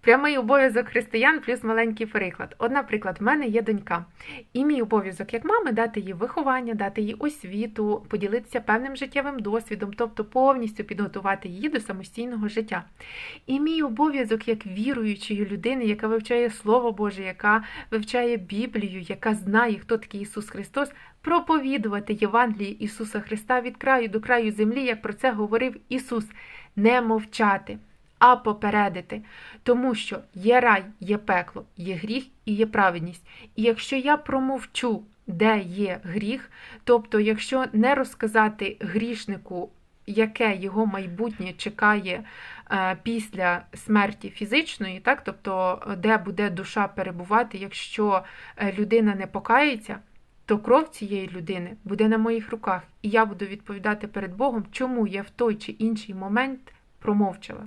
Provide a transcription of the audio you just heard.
Прямий обов'язок християн плюс маленький приклад. От, наприклад, в мене є донька, і мій обов'язок як мами дати їй виховання, дати їй освіту, поділитися певним життєвим досвідом, тобто повністю підготувати її до самостійного життя. І мій обов'язок як віруючої людини, яка вивчає Слово Боже, яка вивчає Біблію, яка знає, хто такий Ісус Христос, проповідувати Євангеліє Ісуса Христа від краю до краю землі, як про це говорив Ісус, не мовчати. А попередити, тому що є рай, є пекло, є гріх і є праведність. І якщо я промовчу, де є гріх, тобто, якщо не розказати грішнику, яке його майбутнє чекає е, після смерті фізичної, так, тобто, де буде душа перебувати, якщо е, людина не покається, то кров цієї людини буде на моїх руках, і я буду відповідати перед Богом, чому я в той чи інший момент промовчала.